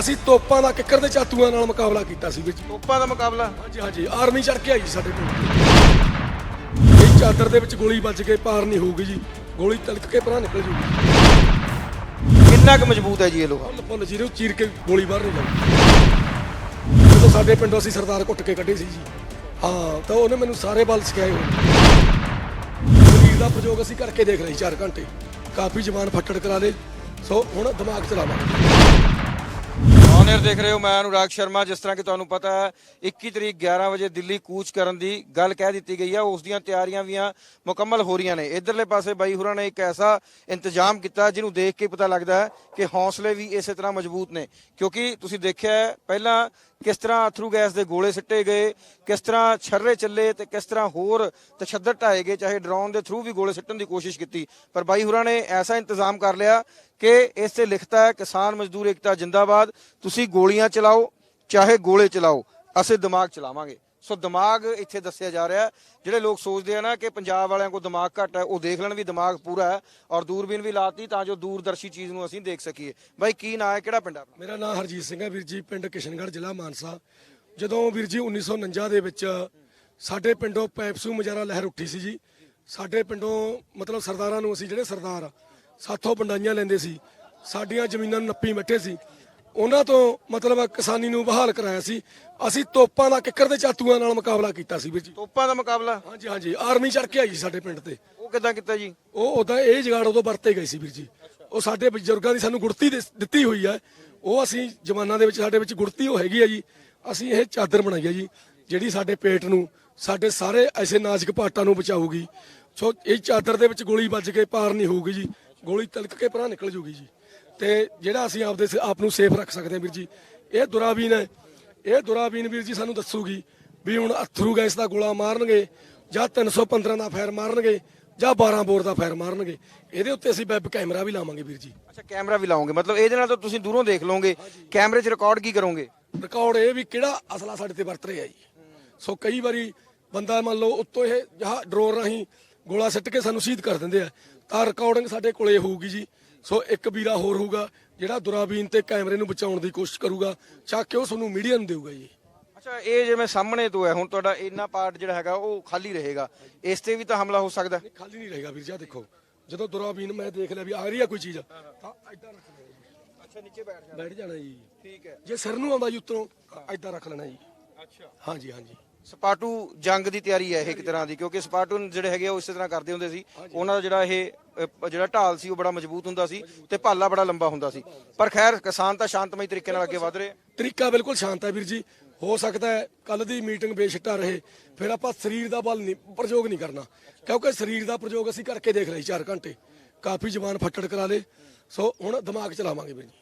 ਅਸੀਂ ਤੋਪਾਂ ਦਾ ਕਿੱਕਰ ਦੇ ਚਾਤੂਆਂ ਨਾਲ ਮੁਕਾਬਲਾ ਕੀਤਾ ਸੀ ਜੀ ਤੋਪਾਂ ਦਾ ਮੁਕਾਬਲਾ? ਹਾਂਜੀ ਹਾਂਜੀ ਆਰਮੀ ਚੜ ਕੇ ਆਈ ਸਾਡੇ ਕੋਲ। ਇਹ ਚਾਦਰ ਦੇ ਵਿੱਚ ਗੋਲੀ ਵੱਜ ਕੇ ਪਾਰ ਨਹੀਂ ਹੋਊਗੀ ਜੀ। ਗੋਲੀ ਤਲਕ ਕੇ ਪਰਾਂ ਨਿਕਲ ਜੂਗੀ। ਕਿੰਨਾ ਕੁ ਮਜ਼ਬੂਤ ਹੈ ਜੀ ਇਹ ਲੋਹਾ? ਫੁੱਲ ਫੁੱਲ ਜੀ ਨੂੰ ਚੀਰ ਕੇ ਗੋਲੀ ਬਾਹਰ ਨਹੀਂ ਜਾਊਗੀ। ਜਦੋਂ ਸਾਡੇ ਪਿੰਡੋਂ ਅਸੀਂ ਸਰਦਾਰ ਕੁੱਟ ਕੇ ਕੱਢੇ ਸੀ ਜੀ ਹਾਂ ਤਾਂ ਉਹਨੇ ਮੈਨੂੰ ਸਾਰੇ ਬਲ ਸਿਖਾਏ ਹੋਏ। ਸਰੀਰ ਦਾ ਪ੍ਰਯੋਗ ਅਸੀਂ ਕਰਕੇ ਦੇਖ ਰਹੇ 4 ਘੰਟੇ। ਕਾਫੀ ਜਵਾਨ ਫੱਟੜ ਕਰਾ ਲਏ ਸੋ ਹੁਣ ਦਿਮਾਗ ਚਲਾਵਾਂਗੇ। ਔਨਰ ਦੇਖ ਰਹੇ ਹੋ, ਮੈਂ ਅਨੁਰਾਗ ਸ਼ਰਮਾ। ਜਿਸ ਤਰ੍ਹਾਂ ਕਿ ਤੁਹਾਨੂੰ ਪਤਾ ਹੈ 21 ਤਰੀਕ 11 ਵਜੇ ਦਿੱਲੀ ਕੂਚ ਕਰਨ ਦੀ ਗੱਲ ਕਹਿ ਦਿੱਤੀ ਗਈ ਹੈ। ਉਸ ਦੀਆਂ ਤਿਆਰੀਆਂ ਵੀ ਮੁਕੰਮਲ ਹੋ ਰਹੀਆਂ ਨੇ। ਇਧਰਲੇ ਪਾਸੇ ਬਾਈ ਹੁਰਾਂ ਨੇ ਇੱਕ ਐਸਾ ਇੰਤਜ਼ਾਮ ਕੀਤਾ ਜਿਹਨੂੰ ਦੇਖ ਕੇ ਪਤਾ ਲੱਗਦਾ ਹੈ ਕਿ ਹੌਸਲੇ ਵੀ ਇਸੇ ਤਰ੍ਹਾਂ ਮਜ਼ਬੂਤ ਨੇ। ਕਿਉਂਕਿ ਤੁਸੀਂ ਦੇਖਿਆ ਹੈ, ਪਹਿਲਾਂ ਕਿਸ ਤਰ੍ਹਾਂ ਅਥਰੂ ਗੈਸ ਦੇ ਗੋਲੇ ਸਿੱਟੇ ਗਏ, ਕਿਸ ਤਰ੍ਹਾਂ ਛਰਰੇ ਚੱਲੇ ਤੇ ਕਿਸ ਤਰ੍ਹਾਂ ਹੋਰ ਤਸ਼ੱਦਦ ਢਾਏ ਗਏ, ਚਾਹੇ ਡਰੋਨ ਦੇ ਥਰੂ ਵੀ ਗੋਲੇ ਸਿੱਟਣ ਦੀ ਕੋਸ਼ਿਸ਼ ਕੀਤੀ। ਪਰ ਬਾਈ ਹੁਰਾਂ ਨੇ ਐਸਾ ਇੰਤਜ਼ਾਮ ਕਰ ਲਿਆ ਕਿ ਇਸ ਤੇ ਲਿਖਤਾ ਹੈ, ਕਿਸਾਨ ਮਜ਼ਦੂਰ ਏਕਤਾ ਜਿੰਦਾਬਾਦ, ਤੁਸੀਂ ਗੋਲੀਆਂ ਚਲਾਓ, ਚਾਹੇ ਗੋਲੇ ਚਲਾਓ, ਅਸੀਂ ਦਿਮਾਗ ਚਲਾਵਾਂਗੇ। ਸੋ ਦਿਮਾਗ ਇੱਥੇ ਦੱਸਿਆ ਜਾ ਰਿਹਾ ਜਿਹੜੇ ਲੋਕ ਸੋਚਦੇ ਆ ਨਾ ਕਿ ਪੰਜਾਬ ਵਾਲਿਆਂ ਕੋਲ ਦਿਮਾਗ ਘੱਟ ਹੈ, ਉਹ ਦੇਖ ਲੈਣ ਵੀ ਦਿਮਾਗ ਪੂਰਾ ਹੈ ਔਰ ਦੂਰਬੀਨ ਵੀ ਲਾਤੀ ਤਾਂ ਜੋ ਦੂਰਦਰਸ਼ੀ ਚੀਜ਼ ਨੂੰ ਅਸੀਂ ਦੇਖ ਸਕੀਏ। ਬਾਈ, ਕੀ ਨਾਂ ਹੈ? ਕਿਹੜਾ ਪਿੰਡ ਹੈ ਮੇਰਾ ਨਾਂ ਹਰਜੀਤ ਸਿੰਘ ਹੈ ਵੀਰ ਜੀ, ਪਿੰਡ ਕਿਸ਼ਨਗੜ੍ਹ, ਜ਼ਿਲ੍ਹਾ ਮਾਨਸਾ। ਜਦੋਂ ਵੀਰ ਜੀ 1949 ਦੇ ਵਿੱਚ ਸਾਡੇ ਪਿੰਡੋਂ ਪੈਪਸੂ ਮਜਾਰਾ ਲਹਿਰ ਉੱਠੀ ਸੀ ਜੀ। ਸਾਡੇ ਪਿੰਡੋਂ ਮਤਲਬ ਸਰਦਾਰਾਂ ਨੂੰ ਅਸੀਂ ਜਿਹੜੇ ਸਰਦਾਰ ਸਾਥੋਂ ਵੰਡਾਈਆਂ ਲੈਂਦੇ ਸੀ, ਸਾਡੀਆਂ ਜ਼ਮੀਨਾਂ ਨੂੰ ਨੱਪੀ ਬੈਠੇ ਸੀ। ਉਹਨਾਂ ਤੋਂ ਮਤਲਬ ਕਿਸਾਨੀ ਨੂੰ ਬਹਾਲ ਕਰਾਇਆ ਸੀ। ਅਸੀਂ ਤੋਪਾਂ ਦਾ ਕਿੱਕਰ ਦੇ ਚਾਤੂਆਂ ਨਾਲ ਮੁਕਾਬਲਾ ਕੀਤਾ ਸੀ ਵੀਰ ਜੀ। ਤੋਪਾਂ ਦਾ ਮੁਕਾਬਲਾ? ਹਾਂਜੀ ਹਾਂਜੀ। ਆਰਮੀ ਚੜ ਕੇ ਆਈ ਸੀ ਸਾਡੇ ਪਿੰਡ ਤੇ। ਉਹ ਕਿਦਾਂ ਕੀਤਾ ਜੀ? ਉਹ ਉਦਾਂ ਇਹ ਜਗਾੜ ਉਦੋਂ ਵਰਤੇ ਗਏ ਸੀ ਵੀਰ ਜੀ। ਉਹ ਸਾਡੇ ਬਜ਼ੁਰਗਾਂ ਦੀ ਸਾਨੂੰ ਗੁੜਤੀ ਦਿੱਤੀ ਹੋਈ ਹੈ। ਉਹ ਅਸੀਂ ਜਮਾਨਾਂ ਦੇ ਵਿੱਚ ਸਾਡੇ ਵਿੱਚ ਗੁੜਤੀ ਉਹ ਹੈਗੀ ਹੈ ਜੀ। ਅਸੀਂ ਇਹ ਚਾਦਰ ਬਣਾਈ ਹੈ ਜੀ ਜਿਹੜੀ ਸਾਡੇ ਪੇਟ ਨੂੰ ਸਾਡੇ ਸਾਰੇ ਐਸੇ ਨਾਜ਼ੁਕ ਪਾਟਾਂ ਨੂੰ ਬਚਾਊਗੀ। ਸੋ ਇਹ ਚਾਦਰ ਦੇ ਵਿੱਚ ਗੋਲੀ ਵੱਜ ਕੇ ਪਾਰ ਨਹੀਂ ਹੋਊਗੀ ਜੀ। ਗੋਲੀ ਤਲਕ ਕੇ ਪਰਾਂ ਨਿਕਲ ਜੂਗੀ ਜੀ। ਤੇ ਜਿਹੜਾ ਅਸੀਂ ਆਪਦੇ ਆਪ ਨੂੰ ਸੇਫ ਰੱਖ ਸਕਦੇ ਹਾਂ ਵੀਰ ਜੀ। ਇਹ ਦੁਰਾਬੀਨ ਹੈ। ਇਹ ਦੁਰਾਬੀਨ ਵੀਰ ਜੀ ਸਾਨੂੰ ਦੱਸੂਗੀ ਵੀ ਹੁਣ ਅਥਰੂ ਗੈਸ ਦਾ ਗੋਲਾ ਮਾਰਨਗੇ ਜਾਂ 315 ਦਾ ਫਾਇਰ ਮਾਰਨਗੇ ਜਾਂ 12 ਬੋਰ ਦਾ ਫਾਇਰ ਮਾਰਨਗੇ। ਇਹਦੇ ਉੱਤੇ ਅਸੀਂ ਵੈਬ ਕੈਮਰਾ ਵੀ ਲਾਵਾਂਗੇ ਵੀਰ ਜੀ। ਅੱਛਾ ਕੈਮਰਾ ਵੀ ਲਾਓਗੇ? ਮਤਲਬ ਇਹਦੇ ਨਾਲ ਤਾਂ ਤੁਸੀਂ ਦੂਰੋਂ ਦੇਖ ਲਓਗੇ। ਕੈਮਰੇ 'ਚ ਰਿਕਾਰਡ ਕੀ ਕਰੋਗੇ? ਰਿਕਾਰਡ ਇਹ ਵੀ ਕਿਹੜਾ ਅਸਲਾ ਸਾਡੇ ਤੇ ਵਰਤ ਰਿਹਾ ਜੀ। ਸੋ ਕਈ ਵਾਰੀ ਬੰਦਾ ਮੰਨ ਲਓ ਉੱਤੋਂ ਇਹ ਜਹਾ ਡਰੋਨ ਰਾਹੀਂ ਗੋਲਾ ਸਿੱਟ ਕੇ ਸਾਨੂੰ ਸ਼ਹੀਦ ਕਰ ਦਿੰਦੇ ਆ। ਤਾਂ ਰਿਕਾਰਡਿੰਗ ਸਾਡੇ ਕੋਲੇ ਹੋਊਗੀ ਜੀ। ਸੋ ਇੱਕ ਵੀਰਾ ਹੋਰ ਹੋਊਗਾ ਜਿਹੜਾ ਦੁਰਾਬੀਨ ਤੇ ਕੈਮਰੇ ਨੂੰ ਬਚਾਉਣ ਦੀ ਕੋਸ਼ਿਸ਼ ਕਰੂਗਾ ਚੱਕ ਕੇ ਉਹ ਤੁਹਾਨੂੰ ਮੀਡੀਆ ਨੂੰ ਦੇਊਗਾ ਜੀ। ਅੱਛਾ ਇਹ ਜਿਵੇਂ ਸਾਹਮਣੇ ਤੋਂ ਹੈ ਹੁਣ ਤੁਹਾਡਾ ਇੰਨਾ ਪਾਰਟ ਜਿਹੜਾ ਹੈਗਾ ਉਹ ਖਾਲੀ ਰਹੇਗਾ। ਇਸ ਤੇ ਵੀ ਤਾਂ ਹਮਲਾ ਹੋ ਸਕਦਾ ਨਹੀਂ ਖਾਲੀ ਨਹੀਂ ਰਹੇਗਾ ਵੀਰ ਜੀ ਆਹ ਦੇਖੋ। ਜਦੋਂ ਦੁਰਾਬੀਨ ਮੈਂ ਦੇਖ ਲਿਆ ਵੀ ਆ ਰਹੀ ਆ ਕੋਈ ਚੀਜ਼ ਤਾਂ ਐਦਾਂ ਰੱਖ ਲੈਣਾ ਜੀ। ਅੱਛਾ ਨੀਚੇ ਬੈਠ ਜਾ ਬੈਠ ਜਾਣਾ ਜੀ। ਠੀਕ ਹੈ। ਜੇ ਸਿਰ ਨੂੰ ਆਉਂਦਾ ਜੀ ਉੱਤੋਂ ਐਦਾਂ ਰੱਖ ਲੈਣਾ ਜੀ। ਅੱਛਾ। ਹਾਂਜੀ ਹਾਂਜੀ। ਸਪਾਟੂ ਜੰਗ ਦੀ ਤਿਆਰੀ ਹੈ ਇਹ ਇੱਕ ਤਰ੍ਹਾਂ ਦੀ ਕਿਉਂਕਿ ਸਪਾਟੂ ਜਿਹੜੇ ਹੈਗੇ ਉਹ ਇਸੇ ਤਰ੍ਹਾਂ ਕਰਦੇ ਹੁੰਦੇ ਸੀ। ਉਹਨਾਂ ਦਾ ਜਿਹੜਾ ਇਹ ਜਿਹੜਾ ਢਾਲ ਸੀ ਉਹ ਬੜਾ ਮਜ਼ਬੂਤ ਹੁੰਦਾ ਸੀ ਤੇ ਭਾਲਾ ਬੜਾ ਲੰਬਾ ਹੁੰਦਾ ਸੀ। ਪਰ ਖੈਰ ਕਿਸਾਨ ਤਾਂ ਸ਼ਾਂਤਮਈ ਤਰੀਕੇ ਨਾਲ ਅੱਗੇ ਵਧ ਰਹੇ ਆ। ਤਰੀਕਾ ਬਿਲਕੁਲ ਸ਼ਾਂਤ ਹੈ ਵੀਰ ਜੀ। ਹੋ ਸਕਦਾ ਹੈ ਕੱਲ ਦੀ ਮੀਟਿੰਗ ਬੇਸ਼ਟਾ ਰਹੇ ਫਿਰ ਆਪਾਂ ਸਰੀਰ ਦਾ ਬਲ ਨਹੀਂ ਪ੍ਰਯੋਗ ਨਹੀਂ ਕਰਨਾ। ਕਿਉਂਕਿ ਸਰੀਰ ਦਾ ਪ੍ਰਯੋਗ ਅਸੀਂ ਕਰਕੇ ਦੇਖ ਰਹੇ 4 ਘੰਟੇ। ਕਾਫੀ ਜਵਾਨ ਫੱਟੜ ਕਰਾ ਲਏ ਸੋ ਹੁਣ ਦਿਮਾਗ ਚਲਾਵਾਂਗੇ ਵੀਰ ਜੀ।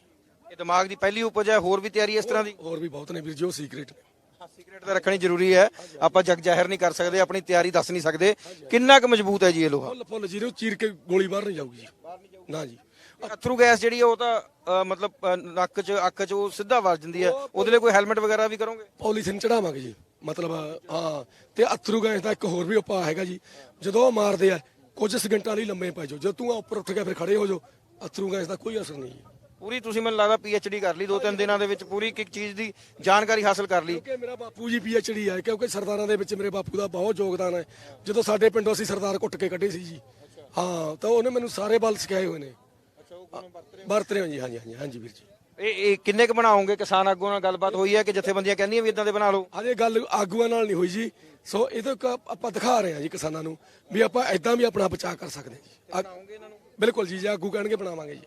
ਇਹ ਦਿਮਾਗ ਦੀ ਪਹਿਲੀ ਉਪਜ ਹੈ ਹੋਰ ਵੀ ਤਿਆਰੀ ਇਸ ਤਰ੍ਹਾਂ ਦੀ? ਹੋਰ ਵੀ ਬਹੁਤ ਨੇ ਵੀਰ ਜੀ ਉਹ ਸੀਕ੍ਰੀਟ ਨੇ। ਸੀਕ੍ਰੇਟ ਤਾਂ ਰੱਖਣੀ ਜ਼ਰੂਰੀ ਹੈ। ਆਪਾਂ ਜਗ ਜ਼ਾਹਿਰ ਨਹੀਂ ਕਰ ਸਕਦੇ ਆਪਣੀ ਤਿਆਰੀ ਦੱਸ ਨਹੀਂ ਸਕਦੇ। ਕਿੰਨਾ ਕੁ ਮਜ਼ਬੂਤ ਹੈ ਜੀ ਇਹ ਲੋਹਾ? ਫੁੱਲ ਫੁੱਲ ਜੀ ਨੂੰ ਚੀਰ ਕੇ ਗੋਲੀ ਬਾਹਰ ਨਹੀਂ ਜਾਊਗੀ। ਜੀ ਨਾ ਜੀ। ਅਥਰੂ ਗੈਸ ਜਿਹੜੀ ਉਹ ਤਾਂ ਅ, ਮਤਲਬ ਅ, ਨੱਕ 'ਚ ਅੱਖ 'ਚ ਉਹ ਸਿੱਧਾ ਵੱਜ ਜਾਂਦੀ ਹੈ। ਉਹਦੇ ਲਈ ਕੋਈ ਹੈਲਮਟ ਵਗੈਰਾ ਵੀ ਕਰੋਗੇ? ਪੋਲੀਥੀਨ ਚੜਾਵਾਂਗੇ ਜੀ। ਮਤਲਬ ਹਾਂ। ਤੇ ਅਥਰੂ ਗੈਸ ਦਾ ਇੱਕ ਹੋਰ ਵੀ ਉਪਾਅ ਹੈਗਾ ਜੀ। ਜਦੋਂ ਉਹ ਮਾਰਦੇ ਆ ਕੁਝ ਸਕਿੰਟਾਂ ਲਈ ਲੰਮੇ ਪੈ ਜਾਓ। ਜਦੋਂ ਤੂੰ ਉੱਪਰ ਉੱਠ ਕੇ ਫਿਰ ਖੜੇ ਹੋ ਜਾਓ ਅਥਰੂ ਗੈਸ ਦਾ ਕੋਈ ਅਸਰ ਨਹੀਂ ਜੀ। ਪੂਰੀ ਤੁਸੀਂ ਮੈਨੂੰ ਲੱਗਦਾ ਡੀ ਕਰ ਲਈ ਦੋ ਤਿੰਨ ਦਿਨਾਂ ਦੇ ਵਿੱਚ ਪੂਰੀ ਇੱਕ ਚੀਜ਼ ਦੀ ਜਾਣਕਾਰੀ ਹਾਸਲ ਕਰ ਲਈ। ਕਿਉਂਕਿ ਮੇਰਾ ਬਾਪੂ ਜੀ ਡੀ ਹੈ ਕਿਉਂਕਿ ਸਰਦਾਰਾਂ ਦੇ ਵਿੱਚ ਮੇਰੇ ਬਾਪੂ ਦਾ ਬਹੁਤ ਯੋਗਦਾਨ ਹੈ। ਜਦੋਂ ਸਾਡੇ ਪਿੰਡੋਂ ਅਸੀਂ ਸਰਦਾਰ ਕੁੱਟ ਕੇ ਕੱਢੇ ਸੀ ਜੀ। ਹਾਂ ਤਾਂ ਉਹਨੇ ਮੈਨੂੰ ਸਾਰੇ ਬਲ ਸਿਖਾਏ ਹੋਏ ਨੇ। ਵਰਤ ਰਹੇ ਹੋ? ਜੀ ਹਾਂਜੀ ਹਾਂਜੀ ਹਾਂਜੀ ਵੀਰ ਜੀ। ਇਹ ਇਹ ਕਿੰਨੇ ਕ ਬਣਾਓਗੇ? ਕਿਸਾਨ ਆਗੂਆਂ ਨਾਲ ਗੱਲਬਾਤ ਹੋਈ ਹੈ ਕਿ ਜਥੇਬੰਦੀਆਂ ਕਹਿੰਦੀਆਂ ਵੀ ਇਦਾਂ ਦੇ ਬਣਾ ਲਓ? ਹਜੇ ਗੱਲ ਆਗੂਆਂ ਨਾਲ ਨਹੀਂ ਹੋਈ ਜੀ। ਸੋ ਇਹ ਤਾਂ ਆਪਾਂ ਦਿਖਾ ਰਹੇ ਹਾਂ ਜੀ ਕਿਸਾਨਾਂ ਨੂੰ ਵੀ ਆਪਾਂ ਐਦਾਂ ਵੀ ਆਪਣਾ ਬਚਾਅ ਕਰ ਸਕਦੇ ਹਾਂ ਜੀ। ਆ- ਬਿਲਕੁਲ ਜੀ ਜੇ ਆਗੂ ਕਹਿਣਗੇ ਬਣਾਵਾਂਗੇ ਜੀ।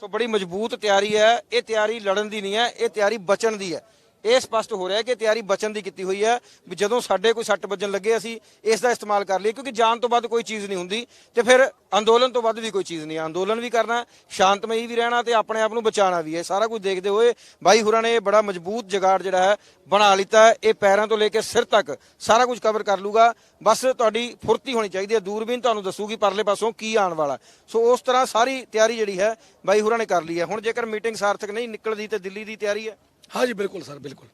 ਸੋ ਬੜੀ ਮਜ਼ਬੂਤ ਤਿਆਰੀ ਹੈ। ਇਹ ਤਿਆਰੀ ਲੜਨ ਦੀ ਨਹੀਂ ਹੈ, ਇਹ ਤਿਆਰੀ ਬਚਣ ਦੀ ਹੈ। ਇਹ ਸਪਸ਼ਟ ਹੋ ਰਿਹਾ ਕਿ ਤਿਆਰੀ ਬਚਣ ਦੀ ਕੀਤੀ ਹੋਈ ਹੈ, ਵੀ ਜਦੋਂ ਸਾਡੇ ਕੋਈ ਸੱਟ ਵੱਜਣ ਲੱਗੇ, ਅਸੀਂ ਇਸ ਦਾ ਇਸਤੇਮਾਲ ਕਰ ਲਈਏ, ਕਿਉਂਕਿ ਜਾਨ ਤੋਂ ਵੱਧ ਕੋਈ ਚੀਜ਼ ਨਹੀਂ ਹੁੰਦੀ ਤੇ ਫਿਰ ਅੰਦੋਲਨ ਤੋਂ ਵੱਧ ਵੀ ਕੋਈ ਚੀਜ਼ ਨਹੀਂ ਅੰਦੋਲਨ ਵੀ ਕਰਨਾ, ਸ਼ਾਂਤਮਈ ਵੀ ਰਹਿਣਾ ਤੇ ਆਪਣੇ ਆਪ ਨੂੰ ਬਚਾਉਣਾ ਵੀ ਹੈ। ਸਾਰਾ ਕੁਝ ਦੇਖਦੇ ਹੋਏ ਬਾਈ ਹੁਰਾਂ ਨੇ ਇਹ ਬੜਾ ਮਜ਼ਬੂਤ ਜਗਾੜ ਜਿਹੜਾ ਹੈ ਬਣਾ ਲਿੱਤਾ ਹੈ। ਇਹ ਪੈਰਾਂ ਤੋਂ ਲੈ ਕੇ ਸਿਰ ਤੱਕ ਸਾਰਾ ਕੁਝ ਕਵਰ ਕਰ ਲੂਗਾ ਬਸ ਤੁਹਾਡੀ ਫੁਰਤੀ ਹੋਣੀ ਚਾਹੀਦੀ ਹੈ। ਦੂਰਬੀਨ ਤੁਹਾਨੂੰ ਦੱਸੂਗੀ ਪਰਲੇ ਪਾਸੋਂ ਕੀ ਆਉਣ ਵਾਲਾ ਸੋ ਉਸ ਤਰ੍ਹਾਂ ਸਾਰੀ ਤਿਆਰੀ ਜਿਹੜੀ ਹੈ ਬਾਈ ਹੁਰਾਂ ਨੇ ਕਰ ਲਈ ਹੈ। ਹੁਣ ਜੇਕਰ ਮੀਟਿੰਗ ਸਾਰਥਕ ਨਹੀਂ ਨਿਕਲਦੀ ਤੇ ਦਿੱਲੀ ਦੀ ਤਿਆਰੀ ਹੈ ਹਾਂਜੀ ਬਿਲਕੁਲ ਸਰ, ਬਿਲਕੁਲ।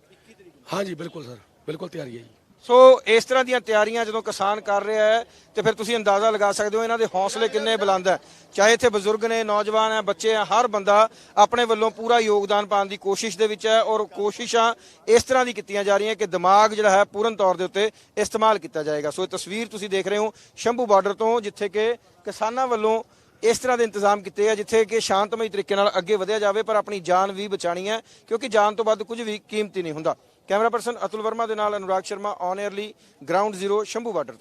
ਹਾਂਜੀ ਬਿਲਕੁਲ ਸਰ, ਬਿਲਕੁਲ ਤਿਆਰੀ ਹੈ ਜੀ। ਸੋ ਇਸ ਤਰ੍ਹਾਂ ਦੀਆਂ ਤਿਆਰੀਆਂ ਜਦੋਂ ਕਿਸਾਨ ਕਰ ਰਿਹਾ ਹੈ, ਤੇ ਫਿਰ ਤੁਸੀਂ ਅੰਦਾਜ਼ਾ ਲਗਾ ਸਕਦੇ ਹੋ ਇਹਨਾਂ ਦੇ ਹੌਸਲੇ ਕਿੰਨੇ ਬੁਲੰਦ ਹੈ। ਚਾਹੇ ਇੱਥੇ ਬਜ਼ੁਰਗ ਨੇ, ਨੌਜਵਾਨ ਹੈ, ਬੱਚੇ ਹੈ, ਹਰ ਬੰਦਾ ਆਪਣੇ ਵੱਲੋਂ ਪੂਰਾ ਯੋਗਦਾਨ ਪਾਉਣ ਦੀ ਕੋਸ਼ਿਸ਼ ਦੇ ਵਿੱਚ ਹੈ ਔਰ ਕੋਸ਼ਿਸ਼ਾਂ ਇਸ ਤਰ੍ਹਾਂ ਦੀ ਕੀਤੀਆਂ ਜਾ ਰਹੀਆਂ ਕਿ ਦਿਮਾਗ ਜਿਹੜਾ ਹੈ ਪੂਰਨ ਤੌਰ ਦੇ ਉੱਤੇ ਇਸਤੇਮਾਲ ਕੀਤਾ ਜਾਏਗਾ। ਸੋ ਇਹ ਤਸਵੀਰ ਤੁਸੀਂ ਦੇਖ ਰਹੇ ਹੋ ਸ਼ੰਭੂ ਬਾਰਡਰ ਤੋਂ, ਜਿੱਥੇ ਕਿ ਕਿਸਾਨਾਂ ਵੱਲੋਂ ਇਸ ਤਰ੍ਹਾਂ ਦੇ ਇੰਤਜ਼ਾਮ ਕੀਤੇ ਆ, ਜਿੱਥੇ ਕਿ ਸ਼ਾਂਤਮਈ ਤਰੀਕੇ ਨਾਲ ਅੱਗੇ ਵਧਿਆ ਜਾਵੇ, ਪਰ ਆਪਣੀ ਜਾਨ ਵੀ ਬਚਾਣੀ ਹੈ, ਕਿਉਂਕਿ ਜਾਨ ਤੋਂ ਵੱਧ ਕੁਝ ਵੀ ਕੀਮਤੀ ਨਹੀਂ ਹੁੰਦਾ। ਕੈਮਰਾ ਪਰਸਨ ਅਤੁਲ ਵਰਮਾ ਦੇ ਨਾਲ Anurag Sharma on early ground zero Shambhu border ਤੋਂ।